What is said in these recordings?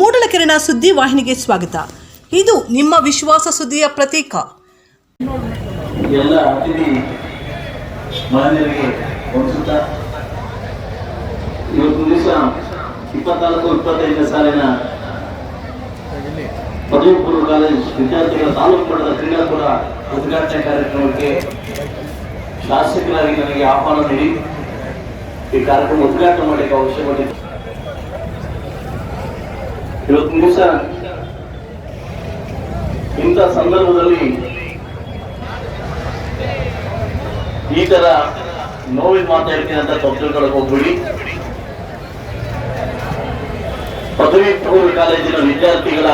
ಮೂಡಲಕೆರೆನ ಸುದ್ದಿ ವಾಹಿನಿಗೆ ಸ್ವಾಗತ. ಇದು ನಿಮ್ಮ ವಿಶ್ವಾಸ ಸುದ್ದಿಯ ಪ್ರತೀಕ. ಎಲ್ಲ ಅತಿಥಿ ಮಹಿಳೆಯರಿಗೆ ವಂದಿಸುತ್ತಾ ಇವತ್ತು ಸಾಲಿನ ಪದವಿ ಪೂರ್ವ ಕಾಲೇಜ್ ವಿದ್ಯಾರ್ಥಿಗಳ ತಾಲೂಕು ಮಟ್ಟದ ಕ್ರೀಡಾಕೂಟ ಉದ್ಘಾಟನೆ ಕಾರ್ಯಕ್ರಮಕ್ಕೆ ಶಾಸಕರಾಗಿ ನನಗೆ ಆಹ್ವಾನ ನೀಡಿ. ಈ ಕಾರ್ಯಕ್ರಮ ಉದ್ಘಾಟನೆ ಮಾಡಲಿಕ್ಕೆ ಅವಶ್ಯ ಪಟ್ಟಿತ್ತು ಇವತ್ತು ದಿವಸ ಇಂಥ ಸಂದರ್ಭದಲ್ಲಿ ಈ ತರ ನೋವಿನ ಮಾತು ಹೇಳ್ತೀನಿ ಅಂತ ತಪ್ಪು ಹೋಗ್ಬಿಡಿ. ಪದವಿ ಪೂರ್ವ ಕಾಲೇಜಿನ ವಿದ್ಯಾರ್ಥಿಗಳ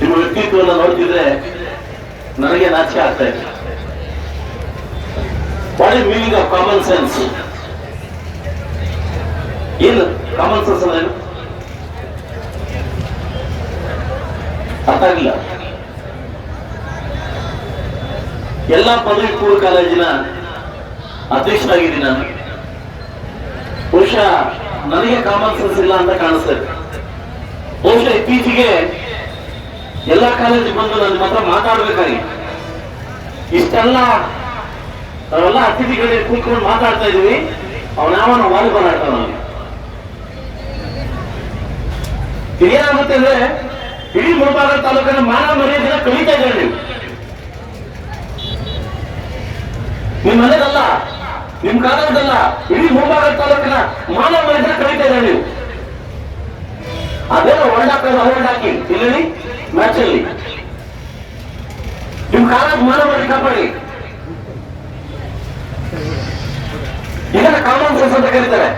ನಿಮ್ಮ ವ್ಯಕ್ತಿತ್ವವನ್ನು ನೋಡ್ತಿದ್ರೆ ನನಗೆ ನಾಚೆ ಆಗ್ತಾ ಇದೆ. What meaning of common sense ಏನು ಕಾಮನ್ ಸೆನ್ಸ್ ಅಂದ್ರೆ ಅರ್ಥ ಎಲ್ಲಾ ಪದವಿ ಪೂರ್ವ ಕಾಲೇಜಿನ ಅಧ್ಯಕ್ಷರಾಗಿದ್ದೀನಿ ನಾನು. ಬಹುಶಃ ನನಗೆ ಕಾಮನ್ ಸೆನ್ಸ್ ಇಲ್ಲ ಅಂತ ಕಾಣಿಸ್ತದೆ ಬಹುಶಃ ಇತ್ತೀಚೆಗೆ ಎಲ್ಲಾ ಕಾಲೇಜಿಗೆ ಬಂದು ನನ್ನ ಮಾತ್ರ ಮಾತಾಡ್ಬೇಕಾಗಿ ಇಷ್ಟೆಲ್ಲ ಅವರೆಲ್ಲ ಅತಿಥಿಗಳಿಗೆ ಕೂತ್ಕೊಂಡು ಮಾತಾಡ್ತಾ ಇದೀವಿ ಅವನಾವನ ವಾಲಿಬಾಲ್ ಆಡ್ತಾನೆ ಏನಾಗುತ್ತೆ ಅಂದ್ರೆ ಇಡೀ ಮುಳಬಾಗ ತಾಲೂಕಿನ ಮಾನ ಮರ್ಯಾದೆನ ಕಲಿತಾ ಇದ್ದಾರೆ ನೀವು? ನಿಮ್ಮ ಮನೆಯದಲ್ಲ ನಿಮ್ ಕಾಲದಲ್ಲ, ಇಡೀ ಮೂರ್ಭಾಗ ತಾಲೂಕಿನ ಮಾನವ ಮರ್ಯಾದೆ ಕಲಿತಾ ಇದ್ದಾರೆ ನೀವು? ಅದೆಲ್ಲ ವರ್ಲ್ಡ್ ಹಾಕಿ ಇಲ್ಲಿ ಮ್ಯಾಚಲ್ಲಿ ನಿಮ್ ಕಾಲದ ಮಾನವ ಮರ್ಯಾದೆ ಕಾಪಾಡಿ. ಇದನ್ನ ಕಾಮನ್ ಸೆನ್ಸ್ ಅಂತ ಕರೀತಾರೆ.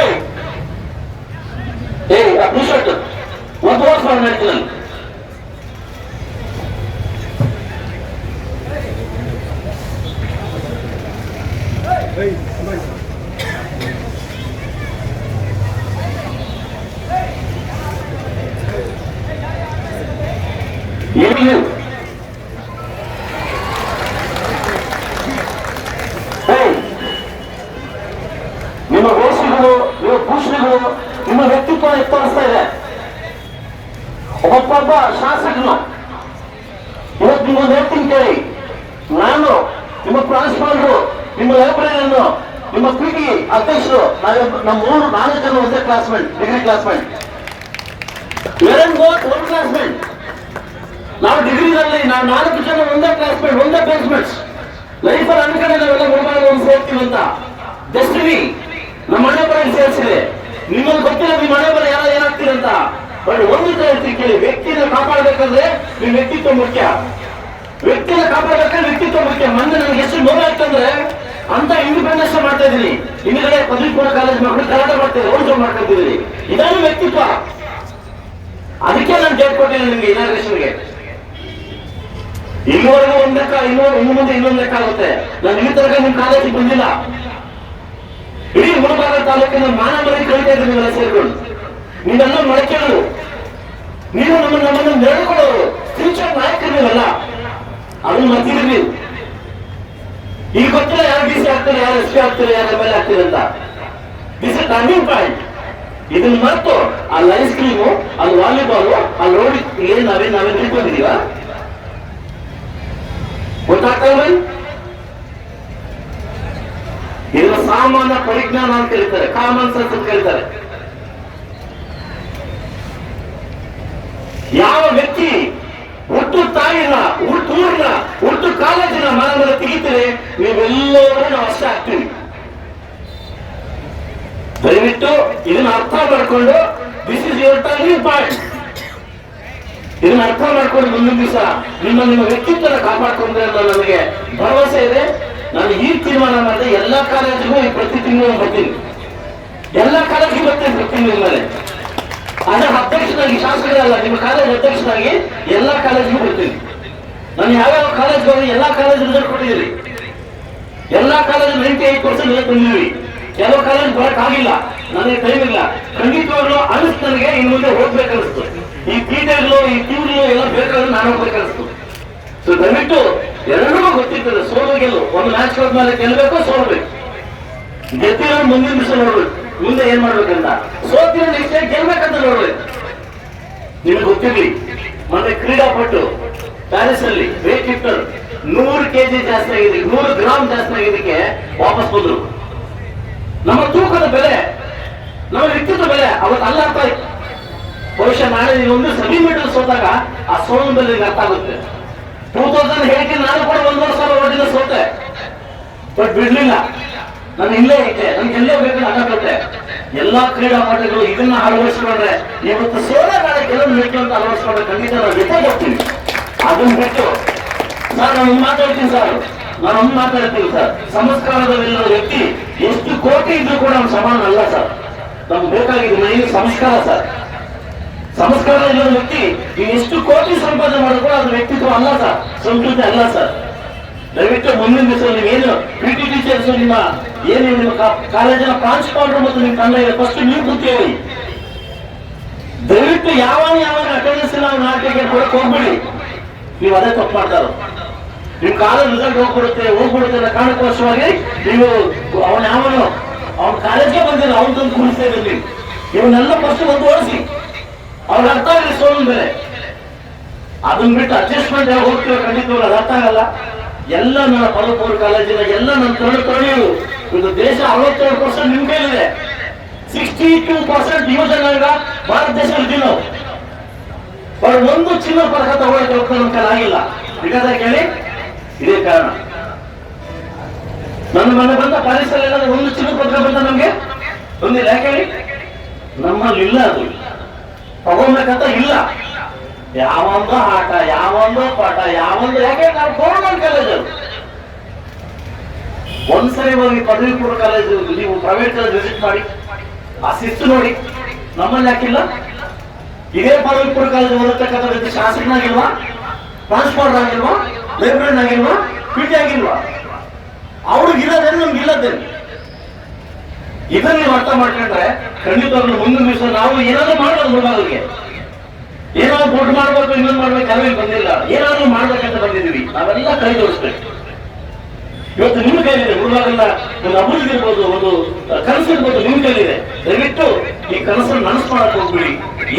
ಏಯ್! ಏಯ್, ಆ ಶರ್ಟ್ ಒಂದು ವರ್ಷ ಮಾಡಿ ನಡೀತೀನಿ ಏನು ಏಯ್ ನಿಮ್ಮ ವೇಷಗಳು ನಿಮ್ಮ ಭೂಷಣಗಳು ನಿಮ್ಮ ವ್ಯಕ್ತಿತ್ವ ಎತ್ತರಿಸ್ತಾ ಇದೆ ಒಬ್ಬೊಬ್ಬ ಶಾಸಕನು. ಇವತ್ತು ನಿಮ್ಮ ಹೇಳ್ತೀನಿ ಕೇಳಿ. ನಾನು ನಿಮ್ಮ ಪ್ರಾಂಶುಪಾಲರು, ನಿಮ್ಮ ಲೈಬ್ರರಿಯನ್ನು ನಿಮ್ಮ ಪಿಟಿ ಅಧ್ಯಕ್ಷರು ನಮ್ಮ ಮೂರು ನಾಲ್ಕು ಜನ ಒಂದೇ ಕ್ಲಾಸ್ಮೇಟ್ ಡಿಗ್ರಿ ಕ್ಲಾಸ್ಮೇಟ್ ಎರಡು ಒಂದು ಕ್ಲಾಸ್ಮೇಟ್ ನಾವು ಡಿಗ್ರಿನಲ್ಲಿ ನಾವು ನಾಲ್ಕು ಜನ ಒಂದೇ ಕ್ಲಾಸ್ಮೇಟ್ ಒಂದೇ ಬೇಸ್ಮೆಂಟ್ಸ್ ಲೈಫಲ್ಲಿ ಅನ್ಕಡೆ ನಾವೆಲ್ಲ ಒಂದು ಸೇರ್ತೀವಿ ಅಂತ. ಡೆಸ್ಟಿನಿ ನಮ್ಮ ಮನೆ ಬರ ಸೇರಿಸಿದೆ ನಿಮ್ಮಲ್ಲಿ ಗೊತ್ತಿಲ್ಲ ನಿಮ್ಮ ಮನೆ ಬರ ಯಾರು ಏನಾಗ್ತೀರಂತ ಬಟ್ ಒಂದು ಹೇಳ್ತೀನಿ ಕೇಳಿ, ವ್ಯಕ್ತಿಯನ್ನ ಕಾಪಾಡಬೇಕಂದ್ರೆ ನಿಮ್ಮ ವ್ಯಕ್ತಿತ್ವ ಮುಖ್ಯ. ವ್ಯಕ್ತಿನ ಕಾಪಾಡಬೇಕಂದ್ರೆ ವ್ಯಕ್ತಿತ್ವ ಮುಖ್ಯ. ಮೊನ್ನೆ ನನಗೆ ಎಷ್ಟು ನೋವಾಯ್ತಂದ್ರೆ ಅಂತ ಇಂಡಿಪೆಂಡೆನ್ಸ್ ಮಾಡ್ತಾ ಇದೀನಿ ಹಿಂದ್ಗಡೆ ಪದವಿ ಪೂರ್ವ ಕಾಲೇಜ್ ಮಕ್ಕಳು ಕಲಾಟ ಮಾಡ್ತೇನೆ ರೋಡ್ ಶೋ ಮಾಡ್ಕೊತಿದ್ದೀನಿ ಇದಾನು ವ್ಯಕ್ತಿತ್ವ. ಅದಕ್ಕೆ ನಾನು ಡೇಟ್ ಕೊಟ್ಟಿದ್ದೀನಿ ನಿಮ್ಗೆ ಇನಾಗ್ರೇಷನ್ಗೆ ಇಲ್ಲಿವರೆಗೂ ಒಂದ್ ಲೆಕ್ಕ ಇನ್ನೂ ಇನ್ನು ಮುಂದೆ ಇನ್ನೊಂದು ಲೆಕ್ಕ ಆಗುತ್ತೆ. ನಾನು ಈ ತನಕ ನಿಮ್ ಕಾಲೇಜಿಗೆ ಬಂದಿಲ್ಲ. ಇಡೀ ಮುಳಬಾಗ ತಾಲೂಕಿನ ಮಾನವರಿಗೆ ಕಲಿತಾ ಇದ್ದೀನಿ ನೀವೆಲ್ಲ ಸೇರ್ಕೊಂಡು. ನೀವೆಲ್ಲ ಮೊಳಕೆಗಳು ನೀವು ನಮ್ಮ ನಮ್ಮನ್ನು ನೆರಳುಕೊಳ್ಳೋರು ಫ್ಯೂಚರ್ ನಾಯಕರು ನೀವಲ್ಲ ಅದನ್ನ ಈಗ ಗೊತ್ತಿಲ್ಲ ಯಾರು ಡಿ ಸಿ ಆಗ್ತಾರೆ, ಯಾರು ಎಸ್ ಪಿ ಆಗ್ತಾರೆ, ಯಾರು ಎಂ ಎಲ್ ಆಗ್ತಾರೆ ಅಂತ. ದಿಸ್ ಟರ್ನಿಂಗ್ ಪಾಯಿಂಟ್ ಇದನ್ನ ಮರೆತು ಅಲ್ಲಿ ಐಸ್ ಕ್ರೀಮು ಅಲ್ಲಿ ವಾಲಿಬಾಲ್ ಅಲ್ಲಿ ರೋಡ್ ಏನ್ ನಾವೇ ನಾವೇ ನಿಂತ್ಕೊಂಡಿದೀವ ಗೊತ್ತಾಗ್ತಾ ಇಲ್ಲ ಇದನ್ನ ಸಾಮಾನ್ಯ ಪರಿಜ್ಞಾನ ಅಂತ ಹೇಳ್ತಾರೆ ಕಾಮನ್ ಸೆನ್ಸ್ ಅಂತ ಕರೀತಾರೆ. ಯಾವ ವ್ಯಕ್ತಿ ಹುಟ್ಟು ತಾಯಿನ, ಹುಟ್ಟು ಊರಿನ, ಹುಟ್ಟು ಕಾಲೇಜಿನ ಮನವನ್ನು ತೆಗಿತೀರಿ ನೀವೆಲ್ಲರೂ ನಾವು ಅಷ್ಟೇ ಆಗ್ತೀವಿ ದಯವಿಟ್ಟು ಇದನ್ನ ಅರ್ಥ ಮಾಡಿಕೊಂಡು this is your turning point ಇದನ್ನ ಅರ್ಥ ಮಾಡ್ಕೊಂಡು ಮುಂದಿನ ದಿವಸ ನಿಮ್ಮ ನಿಮ್ಮ ವ್ಯಕ್ತಿತ್ವನ ಕಾಪಾಡ್ಕೊಂಡ್ರೆ ಅನ್ನೋ ನನಗೆ ಭರವಸೆ ಇದೆ. ನಾನು ಈ ತೀರ್ಮಾನ ಮಾಡಿದೆ, ಎಲ್ಲಾ ಕಾಲೇಜಿಗೂ ಈ ಪ್ರತಿ ತಿಂಗಳು ಬರ್ತೀನಿ. ಎಲ್ಲಾ ಕಾಲೇಜಿಗೆ ಬರ್ತೀನಿ ಪ್ರತಿ ತಿಂಗಳ ಮೇಲೆ. ಅದರ ಅಧ್ಯಕ್ಷನಾಗಿ ಶಾಸಕರಲ್ಲ ನಿಮ್ಮ ಕಾಲೇಜ್ ಅಧ್ಯಕ್ಷನಾಗಿ ಎಲ್ಲಾ ಕಾಲೇಜಿಗೂ ಬರ್ತೀನಿ. ನಾನು ಯಾವ್ಯಾವ ಕಾಲೇಜ್ ಹೋಗಿ ಎಲ್ಲಾ ಕಾಲೇಜ್ ರಿಸಲ್ಟ್ ಕೊಟ್ಟಿದ್ದೀರಿ ಎಲ್ಲಾ ಕಾಲೇಜ್ ನೈಂಟಿ ಏಟ್ ಪರ್ಸೆಂಟ್ ಬಂದಿದ್ದೀವಿ ಕೆಲವು ಕಾಲೇಜ್ ಬರಕ್ ಆಗಿಲ್ಲ. ನನಗೆ ಟೈಮ್ ಇಲ್ಲ. ಖಂಡಿತವಾಗ್ಲೂ ಅನಿಸ್ತು ನನಗೆ ಇನ್ನು ಮುಂದೆ ಹೋಗ್ಬೇಕನ್ನಿಸ್ತು ಈ ಪೀಟರ್ಗಳು ಈ ಟ್ಯೂರ್ಗಳು ಎಲ್ಲ ಬೇಕಾದ್ರೆ ನಾನು ಹೋಗ್ಬೇಕನ್ನಿಸ್ತು. ಸೊ ದಯವಿಟ್ಟು ಎಲ್ಲರಿಗೂ ಗೊತ್ತಿರ್ತದೆ. ಸೋಲು ಗೆಲ್ಲು ಒಂದು ಮ್ಯಾಚ್ ಹೋದ್ಮೇಲೆ ಗೆಲ್ಲಬೇಕು ಸೋಲ್ಬೇಕು. ಗೆದ್ದಿರೋ ಮುಂದಿನ ದಿವಸ ನೋಡ್ಬೇಕು. ಮುಂದೆ ಏನ್ ಮಾಡ್ಬೇಕಂತ? ಸೋತಿರೋ ಇಷ್ಟೇ ಗೆಲ್ಬೇಕಂತ ನೋಡ್ಬೇಕು ನಿಮ್ಗೆ ಗೊತ್ತಿರ್ಲಿ, ಮೊನ್ನೆ ಕ್ರೀಡಾಪಟು ಪ್ಯಾರಿಸ್ ಅಲ್ಲಿ ವೇಟ್ ಲಿಫ್ಟರ್ ನೂರು ಕೆಜಿ ಜಾಸ್ತಿ ಆಗಿದೆ ನೂರು ಗ್ರಾಮ್ ಜಾಸ್ತಿ ಆಗಿದ್ದಕ್ಕೆ ವಾಪಸ್ ಬಂದ್ರು. ನಮ್ಮ ತೂಕದ ಬೆಲೆ, ನಮ್ಮ ವ್ಯಕ್ತಿತ್ವ ಬೆಲೆ ಅವತ್ತು ಅಲ್ಲ ಅರ್ಥ ಆಯ್ತು. ಬಹುಶಃ ನಾಳೆ ಒಂದು ಸೆಮಿ ಮೀಟರ್ ಸೋತಾಗ ಆ ಸೋನ್ ಬೆಲೆ ಅರ್ಥ ಆಗುತ್ತೆ. ಟೂ ತೌಸಂಡ್ ಹೇಳ್ತೀನಿ ನಾನು ಕೂಡ ಒಂದೂವರೆ ಸಾವಿರ ಓಟಿನ ಸೋತೆ. ಬಟ್ ಬಿಡ್ಲಿಲ್ಲ. ನಾನು ಇಲ್ಲೇ ಇದ್ದೆ. ನನ್ಗೆ ಎಲ್ಲೇ ಎಲ್ಲಾ ಕ್ರೀಡಾಪಟುಗಳು ಇದನ್ನ ಅಳವಡಿಸ್ಕೊಂಡ್ರೆ ಇವತ್ತು ಸೋಲ ನಾಳೆ ಕೆಲವು ಬೇಕು ಅಂತ ಅಳವಡಿಸ್ಕೊಂಡ್ರೆ ಖಂಡಿತ ನಾವು ಜೊತೆಗೆ ಹೋಗ್ತೀವಿ. ಅದನ್ನ ಬಿಟ್ಟು ಸರ್, ನಾನು ಮಾತಾಡ್ತೀನಿ ಸರ್. ನಾನು ಒಂದು ಮಾತಾಡ್ತೀನಿ ಸರ್. ಸಂಸ್ಕಾರದಲ್ಲಿರೋ ವ್ಯಕ್ತಿ ಎಷ್ಟು ಕೋಟಿ ಇದ್ರೂ ಕೂಡ ಅವ್ನು ಸಮಾನ ಅಲ್ಲ ಸರ್. ನಮ್ಗೆ ಬೇಕಾಗಿದ್ದು ಮೈನ್ ಸಂಸ್ಕಾರ ಸರ್. ಸಂಸ್ಕಾರ ಇರೋ ವ್ಯಕ್ತಿ ಎಷ್ಟು ಕೋಟಿ ಸಂಪಾದನೆ ಮಾಡಿದ್ರು ಕೂಡ ಅದು ವ್ಯಕ್ತಿತ್ವ ಅಲ್ಲ ಸರ್. ಸಂಸ್ಕೃತಿ ಅಲ್ಲ ಸರ್. ದಯವಿಟ್ಟು ಮುಂದಿನ ದಿವಸ ನೀವೇನು ಪಿ ಟಿ ಟೀಚರ್ಸ್ ನಿಮ್ಮ ಏನು ನಿಮ್ಮ ಕಾಲೇಜಿನ ಪ್ರಾಂಶುಪಾಲರು ಮತ್ತು ನಿಮ್ಮ ತಂಡ ಇದೆ ಫಸ್ಟ್ ನೀವು ಕೂತೀವಿ ದಯವಿಟ್ಟು ಯಾವಾಗ ಯಾವಾಗ ಅಟೆಂಡೆನ್ಸ್ ನಾವು ನಾಟಿಗೆ ಕೊಡಕ್ ಹೋಗ್ಬಿಡಿ. ನೀವು ಅದೇ ತಪ್ಪು ಮಾಡ್ತಾರ ನಿಮ್ ಕಾಲೇಜ್ ರಿಸಲ್ಟ್ ಹೋಗ್ಬಿಡುತ್ತೆ ಹೋಗ್ಬಿಡುತ್ತೆ ಅನ್ನೋ ಕಾರಣಕ್ಕೋಸ್ಕರವಾಗಿ ನೀವು ಅವನ ಯಾವನು? ಅವನ ಕಾಲೇಜ್ಗೆ ಬಂದಿಲ್ಲ, ಅವನ್ ತಂದು ಕೂಡಿಸ್ತಾ ಇದ್ದೀವಿ ಇವನ್ನೆಲ್ಲ ಫಸ್ಟ್ ಬಂದು ಓಡಿಸಿ ಅವ್ರಿಗೆ ಅರ್ಥ ಆಗಲಿ ಸೋಲಿನ ಮೇಲೆ ಅದನ್ನ ಬಿಟ್ಟು ಅಡ್ಜಸ್ಟ್ಮೆಂಟ್ ಯಾವಾಗ ಹೋಗ್ತೀವಿ ಖಂಡಿತ ಅರ್ಥ ಆಗಲ್ಲ. ಎಲ್ಲ ನನ್ನ ಪದಪೂರ್ವ ಕಾಲೇಜಿನ ಎಲ್ಲ ನನ್ನ ತೊಳೆ ತೊಳೆಯು ಇದು ದೇಶ ಅರವತ್ತೇಳು ಪರ್ಸೆಂಟ್ ನಿಮ್ ಕೈಲಿದೆ. ಸಿಕ್ಸ್ಟಿ ಟೂ ಪರ್ಸೆಂಟ್ ಯುವಜನಾಂಗ ಭಾರತ ದೇಶದಲ್ಲಿ ನಾವು. ಬಟ್ ಒಂದು ಚಿನ್ನ ಪದಕ ತಗೊಳ್ಳಕ್ಕೆ ಹೋಗ್ತಾ ನಮ್ಮ ಕೈಲಿ ಆಗಿಲ್ಲ. ಬಿಕಾದ ಕೇಳಿ, ಇದೇ ಕಾರಣ. ನನ್ನ ಮನೆ ಬಂದ ಏನಾದ್ರು ಒಂದು ಚಿನ್ನ ಪದಕ ಬಂದ ನಮ್ಗೆ? ಒಂದಿಲ್ಲ ಯಾಕೆ ಹೇಳಿ? ನಮ್ಮಲ್ಲಿ ಇಲ್ಲ ಅದು. ತಗೊಳ್ಬೇಕಂತ ಇಲ್ಲ. ಯಾವ ಆಟ ಯಾವೊಂದು ಪಾಠ, ಯಾವೊಂದು ಯಾಕೆ ನಾವು ಗೌರ್ಮೆಂಟ್ ಕಾಲೇಜು ಒಂದ್ಸರಿ ಹೋಗಿ ಪದವಿ ಪೂರ್ವ ಕಾಲೇಜು ನೀವು ಪ್ರೈವೇಟ್ ಕಾಲೇಜ್ ವಿಸಿಟ್ ಮಾಡಿ, ಆ ಶಿಸ್ತು ನೋಡಿ, ನಮ್ಮಲ್ಲಿ ಯಾಕಿಲ್ಲ? ಇದೇ ಪದವಿ ಪೂರ್ವ ಕಾಲೇಜ್ ಓದತಕ್ಕಂಥ ವ್ಯಕ್ತಿ ಶಾಸಕನಾಗಿಲ್ವಾ? ಟ್ರಾನ್ಸ್ಪೋರ್ಟ್ ಆಗಿಲ್ವಾ? ಲೈಬ್ರರಿನ್ ಆಗಿಲ್ವಾ? ಪಿ ಟಿ ಆಗಿಲ್ವಾ? ಅವ್ರಿಗೆ ಇಲ್ಲದೇನು ನಮ್ಗೆ ಇಲ್ಲದೇನು ಇದನ್ನ ನೀವು ಅರ್ಥ ಮಾಡ್ಕೊಂಡ್ರೆ ಖಂಡಿತ ಮುಂದಿನ ದಿವಸ ನಾವು ಏನಾದ್ರೂ ಮಾಡೋದು ಮುಳುಗಾಲಿಗೆ ಏನಾದ್ರು ದುಡ್ಡು ಮಾಡ್ಬೇಕು, ಇನ್ನೊಂದು ಮಾಡ್ಬೇಕು ಅರಿವಿಗೆ ಬಂದಿಲ್ಲ. ಏನಾದ್ರೂ ಮಾಡ್ಬೇಕಂತ ಬಂದಿದ್ದೀವಿ. ನಾವೆಲ್ಲ ಕೈ ತೋರಿಸ್ಬೇಕು ಇವತ್ತು ನಿಮ್ಮ ಕೈಲಿದೆ ಮುಳುಗಾಲೆಲ್ಲ ಒಂದು ಅಭಿವೃದ್ಧಿ ಇರ್ಬೋದು, ಒಂದು ಕನಸು ಇರ್ಬೋದು ನಿಮ್ಮ ಕೈಲಿದೆ. ದಯವಿಟ್ಟು ಈ ಕನಸನ್ನು ನನಸು ಮಾಡಕ್ ಹೋಗ್ಬಿಡಿ.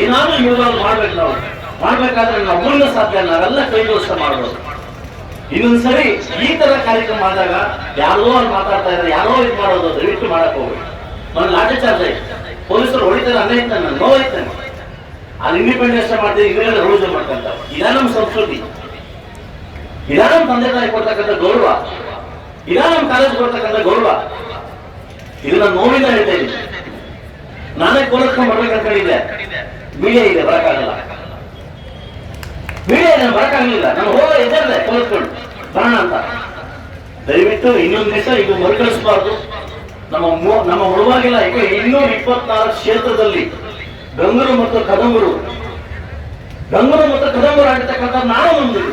ಏನಾದ್ರೂ ಮುಳುಗಾಲು ಮಾಡ್ಬೇಕು ನಾವು. ಮಾಡ್ಬೇಕಾದ್ರೆ ನಾವು ಮೂಲ ಸಾಧ್ಯ ನಾವೆಲ್ಲ ಕೈ ಜೋಡಿಸ್ತಾ ಮಾಡ್ಬೋದು. ಇನ್ನೊಂದ್ಸರಿ ಈ ತರ ಕಾರ್ಯಕ್ರಮ ಆದಾಗ ಯಾರೋ ಅಲ್ಲಿ ಮಾತಾಡ್ತಾ ಇದ್ದಾರೆ, ಯಾರೋ ಇದು ಮಾಡೋದು, ದಯವಿಟ್ಟು ಮಾಡಕ್ ಹೋಗ್ಬೇಕು ನಾನು ಲಾಠಿ ಚಾರ್ಜ್ ಆಯ್ತು. ಪೊಲೀಸರು ಹೊಡಿತಾರೆ ಅನ್ನ ಇರ್ತಾನೆ ನೋವಾಯ್ತಾನೆ. ಅಲ್ಲಿ ಇಂಡಿಪೆಂಡೆನ್ಸ್ ಮಾಡ್ತೀವಿ ಇವರೆಲ್ಲ ರೂಲ್ಸ್ ಮಾಡ್ಕೊಂತ ಇದ ನಮ್ಮ ಸಂಸ್ಕೃತಿ. ಇದ ನಮ್ಮ ತಂದೆ ತಾಯಿ ಕೊಡ್ತಕ್ಕಂಥ ಗೌರವ. ಇದ ನಮ್ಮ ಕಾಲೇಜ್ ಕೊಡ್ತಕ್ಕಂಥ ಗೌರವ. ಇದನ್ನ ನೋವಿಂದ ಹೇಳ್ತಾ ಇದ್ದೀನಿ. ನಾನೇ ಕೋಲಸ್ಕೊಂಡ್ ಬರ್ಬೇಕು ಅನ್ಕೊಂಡಿದ್ದೆ ಮೀಡಿಯಾ ಇದೆ, ಬರಕ್ಕಾಗಲ್ಲ. ಮೀಡಿಯಾ ಇದೆ, ಬರಕ್ಕಾಗಲಿಲ್ಲ. ನಾನು ಹೋಗ ಎದ್ದೆ ಕೋಲಸ್ಕೊಂಡು ಬರೋಣ ಅಂತ. ದಯವಿಟ್ಟು ಇನ್ನೊಂದು ದಿವಸ ಇದು ಮರುಕಳಿಸಬಾರ್ದು. ನಮ್ಮ ನಮ್ಮ ಮುಳುವಾಗಿಲ್ಲ ಈಗ ಇನ್ನೂರ ಇಪ್ಪತ್ನಾಲ್ಕು ಕ್ಷೇತ್ರದಲ್ಲಿ ಗಂಗರು ಮತ್ತು ಕದಂಬರು. ಗಂಗರು ಮತ್ತು ಕದಂಬರು ಆಗಿರ್ತಕ್ಕಂಥ ನಾನು ಒಂದು.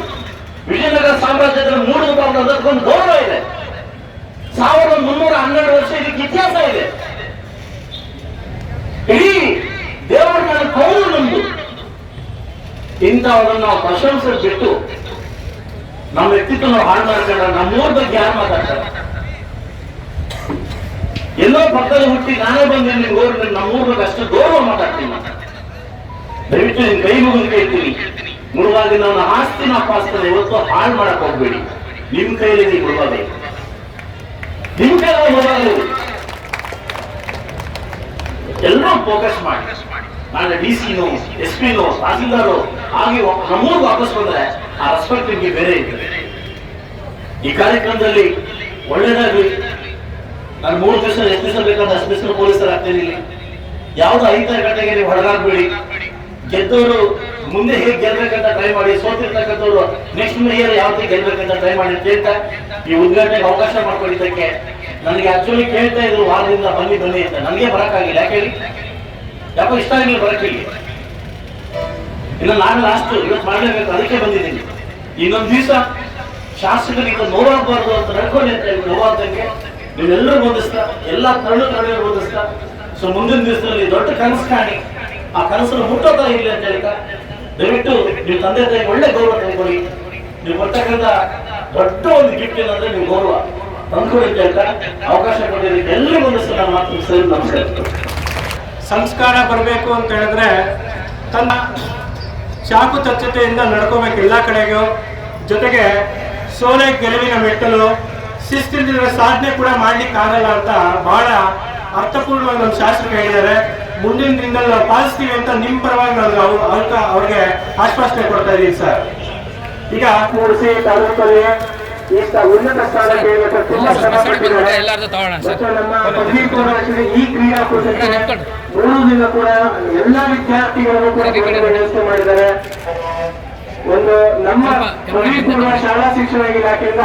ವಿಜಯನಗರ ಸಾಮ್ರಾಜ್ಯದ ಮೂರು ರೂಪಾಯಿ ಅದಕ್ಕೊಂದು ಗೌರವ ಇದೆ. ಸಾವಿರದ ಮುನ್ನೂರ ಹನ್ನೆರಡು ವರ್ಷ ಇದಕ್ಕೆ ಇತಿಹಾಸ ಇದೆ. ಇಡೀ ದೇವರ ನನ್ನ ಕೌಲು ನಮ್ದು ಇಂಥವರನ್ನು ನಾವು ಪ್ರಶಂಸೆ ಬಿಟ್ಟು ನಮ್ಮ ವ್ಯಕ್ತಿತ್ವ ನಾವು ಹಾಳು ಮಾಡ್ಕೊಂಡ್ರೆ ನಮ್ಮೂರ ಬಗ್ಗೆ ಯಾರು ಮಾತಾಡ್ತಾರೆ? ಎಲ್ಲೋ ಪಕ್ಕದಲ್ಲಿ ಹುಟ್ಟಿ ನಾನೇ ಬಂದೆ ನಿಮ್ಗೆ ನಮ್ಮ ಬಗ್ಗೆ ಅಷ್ಟು ಗೌರವ ಮಾತಾಡ್ತೀನಿ. ದಯವಿಟ್ಟು ನಿಮ್ ಕೈ ಮುಗಿದು ಕೇಳ್ತೀನಿ ಮುಳುವಾಗಿ ನಾನು ಆಸ್ತಿ ನಾ ಪಾಸ್ತಾರೆ ಇವತ್ತು ಹಾಳು ಮಾಡಕ್ ಹೋಗ್ಬೇಡಿ. ನಿಮ್ ಕೈಯಲ್ಲಿ ನೀವು ಮುಳುವಾಗ ನಿಮ್ ಕೈಯಲ್ಲಿ ಮುಳುವಾಗ ಎಲ್ಲರೂ ಫೋಕಸ್ ಮಾಡಿ. ನಾಳೆ ಡಿ ಸಿ ನೋ ಎಸ್ ಪಿನೋ ತಹಸೀಲ್ದಾರು, ಹಾಗೆ ನಮ್ಮೂರ್ ವಾಪಸ್ ಬಂದ್ರೆ ಆ ರೆಸ್ಪೆಕ್ಟ್ ನಿಮ್ಗೆ ಬೇರೆ ಇದೆ ಈ ಕಾರ್ಯಕ್ರಮದಲ್ಲಿ ಒಳ್ಳೇದಾಗ್ಲಿ ನಾನು ಮೂರು ದಿವಸ ಎಷ್ಟು ದಿವಸ ಬೇಕಾದ ಅಷ್ಟು ಪೊಲೀಸರು ಇಲ್ಲಿ. ಯಾವ್ದು ಐದರ ಗಂಟೆಗೆ ನೀವು ಹೊರಗಾಗ್ಬೇಡಿ. ಗೆದ್ದವರು ಮುಂದೆ ಹೇಗೆ ಗೆಲ್ಬೇಕಂತ ಟ್ರೈ ಮಾಡಿ, ಸೋತಿರ್ತಕ್ಕಂಥವ್ರು ನೆಕ್ಸ್ಟ್ ಮೇಯರ್ ಯಾವ ರೀತಿ ಗೆಲ್ಬೇಕಂತ ಟ್ರೈ ಮಾಡಿ ಅಂತ ಈ ಉದ್ಘಾಟನೆಗೆ ಅವಕಾಶ ಮಾಡ್ಕೊಂಡಿದ್ದಕ್ಕೆ ನನಗೆ ಆಕ್ಚುಲಿ ಕೇಳ್ತಾ ಇದ್ರು ವಾರದಿಂದ ಬನ್ನಿ ಬನ್ನಿ ಅಂತ. ನನಗೆ ಬರಕ್ಕಾಗಿಲ್ಲ. ಯಾಕೆ ಹೇಳಿ? ಯಾಕೋ ಇಷ್ಟ ಆಗಿಲ್ಲ ಬರಕ್ಕಿಲ್ಲ. ಇನ್ನು ನಾನು ಲಾಸ್ಟ್ ಇವತ್ತು ಮಾಡಲೇಬೇಕು, ಅದಕ್ಕೆ ಬಂದಿದ್ದೀನಿ. ಇನ್ನೊಂದು ದಿವಸ ಶಾಸಕರಿಗೆ ನೋವಾಗಬಾರ್ದು ಅಂತ ನಡ್ಕೊಂಡು ಅಂತ ನೋವಾದಂಗೆ ನೀವೆಲ್ಲರೂ ಓದಿಸ್ತಾ ಎಲ್ಲ ತರಳು ತರುಣಿಯರು ಓದಿಸ್ತಾ ಸೊ ಮುಂದಿನ ದಿವಸದಲ್ಲಿ ದೊಡ್ಡ ಕನಸು ಕಾಣಿ. ಆ ಕನಸನ್ನು ಮುಟ್ಟೋತಾ ಇರಲಿ ಅಂತ ಹೇಳ್ತಾ, ದಯವಿಟ್ಟು ನೀವು ತಂದೆ ತಾಯಿ ಒಳ್ಳೆ ಗೌರವ ತಂದ್ಕೊಡಿ. ನೀವು ಕೊಡ್ತಕ್ಕಂಥ ದೊಡ್ಡ ಒಂದು ಗಿಫ್ಟ್ ಏನಂದ್ರೆ ನೀವು ಗೌರವ ತಂದ್ಕೊಡಿ ಅಂತ ಅವಕಾಶ ಕೊಟ್ಟಿದ್ದಕ್ಕೆ ಎಲ್ಲರಿಗೂ ಒಂದು ನಾನು ಮಾತು ಸರಿ ನಮಸ್ಕಾರ. ಸಂಸ್ಕಾರ ಬರಬೇಕು ಅಂತ ಹೇಳಿದ್ರೆ ತನ್ನ ಚಾಕು ತಚ್ಚತೆಯಿಂದ ನಡ್ಕೋಬೇಕು ಎಲ್ಲ ಕಡೆಗೂ. ಜೊತೆಗೆ ಸೋಲೆ ಗೆಲುವಿನ ಮೆಟ್ಟಲು. ಶಿಸ್ತಿಲ್ದಿರೋ ಸಾಧನೆ ಕೂಡ ಮಾಡ್ಲಿಕ್ಕೆ ಆಗಲ್ಲ ಅಂತ ಬಹಳ ಅರ್ಥಪೂರ್ಣವಾಗಿ ನಮ್ಮ ಶಾಸಕರು ಹೇಳಿದ್ದಾರೆ. ಮುಂದಿನ ದಿನದಲ್ಲಿ ನಾವು ಪಾಲಿಸ್ತೀವಿ ಅಂತ ನಿಮ್ಮ ಪರವಾಗಿ ನಾನು ಅವ್ರ- ಅವ್ರ ಅವ್ರಿಗೆ ಆಶ್ವಾಸನೆ ಕೊಡ್ತಾ ಇದ್ದೀನಿ ಸರ್. ಈಗ ಮೂಡಿಸಿ ತಾಲೂಕಲ್ಲಿ ಈ ಸ- ಉನ್ನತ ಸ್ಥಾನಕ್ಕೆ ತುಂಬಾ ಶ್ರಮ ಪಟ್ಟಿದ್ದಾರೆ. ಈ ಕ್ರೀಡಾಕೂಟಕ್ಕೆ ಮೂರು ದಿನ ಕೂಡ ಎಲ್ಲ ವಿದ್ಯಾರ್ಥಿಗಳನ್ನು ಕೂಡ ವ್ಯವಸ್ಥೆ ಮಾಡಿದ್ದಾರೆ. ಒಂದು ನಮ್ಮ ಪದವಿ ಪೂರ್ವ ಶಾಲಾ ಶಿಕ್ಷಣ ಇಲಾಖೆಯಿಂದ